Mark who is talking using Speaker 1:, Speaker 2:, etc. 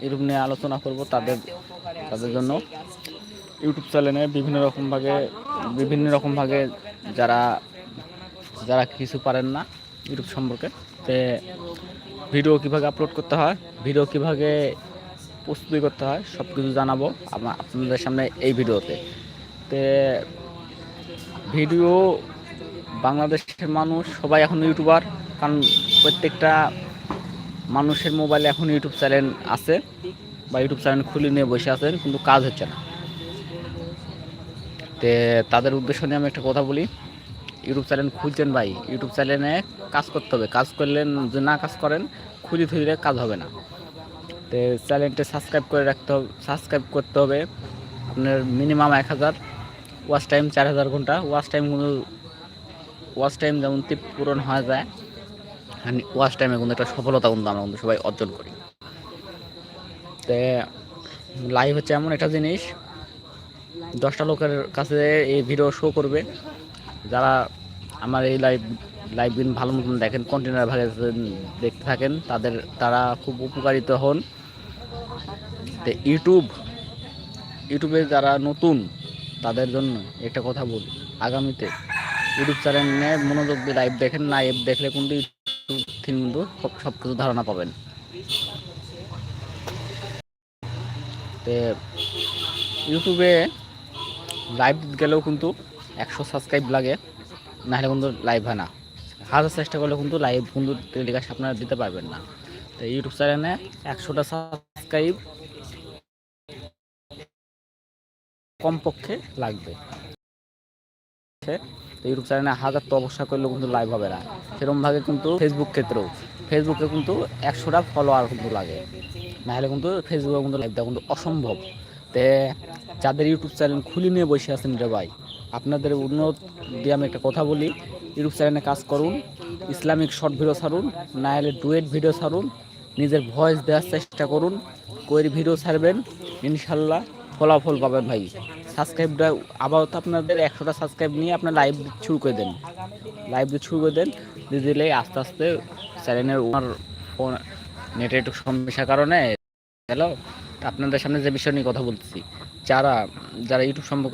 Speaker 1: YouTube নিয়ে আলোচনা করব তাদের তাদের জন্য। ইউটিউব চ্যানেলে বিভিন্ন রকম ভাগে বিভিন্ন রকম ভাগে যারা যারা কিছু পারেন না ইউটিউব সম্পর্কে, তে ভিডিও কীভাবে আপলোড করতে হয়, ভিডিও কীভাবে প্রস্তুতি করতে হয় সব কিছু জানাব আমা- আপনাদের সামনে এই ভিডিওতে। তে ভিডিও বাংলাদেশের মানুষ সবাই এখন ইউটিউবার, কারণ প্রত্যেকটা মানুষের মোবাইলে এখন ইউটিউব চ্যানেল আছে বা ইউটিউব চ্যানেল খুলে নিয়ে বসে আছেন, কিন্তু কাজ হচ্ছে না। তে তাদের উদ্দেশ্য নিয়ে আমি একটা কথা বলি। ইউটিউব চ্যানেল খুলছেন ভাই ইউটিউব চ্যানেলে কাজ করতে হবে। কাজ করলেন, যদি না কাজ করেন, খুলি থুইলে কাজ হবে না। তো চ্যানেলটা সাবস্ক্রাইব করে রাখতে হবে সাবস্ক্রাইব করতে হবে। আপনার মিনিমাম এক হাজার ওয়াচ টাইম চার হাজার ঘণ্টা। ওয়াচ টাইম ওয়াচ টাইম যেমন পূরণ হয়ে যায় ওয়াচ টাইমে কিন্তু একটা সফলতা কিন্তু আমরা কিন্তু সবাই অর্জন করি। তে লাইভ হচ্ছে এমন একটা জিনিস, দশটা লোকের কাছে এই ভিডিও শো করবে, যারা আমার এই লাইভ লাইভ দিন ভালো মতন দেখেন কন্টেনার ভাগে দেখতে থাকেন, তাদের, তারা খুব উপকারিত হন। তো ইউটিউব ইউটিউবে যারা নতুন, তাদের জন্য একটা কথা বলি। আগামীতে ইউটিউব চ্যানেলে মনোযোগ দিয়ে লাইভ দেখেন লাইভ দেখলে কিন্তু থেকে কিন্তু সব- কিছু ধারণা পাবেন। ইউটিউবে লাইভ গেলেও কিন্তু একশো সাবস্ক্রাইব লাগে, নাহলে কিন্তু লাইভ হয় না। হাজার চেষ্টা করলে কিন্তু লাইভ কিন্তু টেলিকাস্ট আপনারা দিতে পারবেন না। তো ইউটিউব চ্যানেলে একশোটা সাবস্ক্রাইব কমপক্ষে লাগবে। ইউটিউব চ্যানেলে হাজার তো অবশ্যই করলেও কিন্তু লাইভ হবে না। সেরকমভাবে কিন্তু ফেসবুক ক্ষেত্রেও। ফেসবুকে কিন্তু একশোটা ফলোয়ার কিন্তু লাগে। নাহলে কিন্তু ফেসবুকে কিন্তু লাইভ দেওয়া কিন্তু অসম্ভব। তে যাদের ইউটিউব চ্যানেল খুলে নিয়ে বসে আছেন রে ভাই, আপনাদের উন্নত দিয়ে আমি একটা কথা বলি। ইউটিউব চ্যানেলে কাজ করুন, ইসলামিক শর্ট ভিডিও ছাড়ুন না হলে ডুয়েট ভিডিও ছাড়ুন, নিজের ভয়েস দেওয়ার চেষ্টা করুন কইর ভিডিও ছাড়বেন, ইনশাল্লাহ। ফলাফল পাবেন ভাই। সাবস্ক্রাইবটা আপাতত আপনাদের একশোটা সাবস্ক্রাইব নিয়ে আপনার লাইভ শুরু করে দেন। লাইভ শুরু করে দেন। দিয়ে দিলে আস্তে আস্তে চ্যানেলের ওনার ফোন নেটের একটু সমস্যার কারণে হ্যালো আপনাদের সামনে যে বিষয় নিয়ে কথা বলতেছি, যারা যারা ইউটিউব সম্পর্কে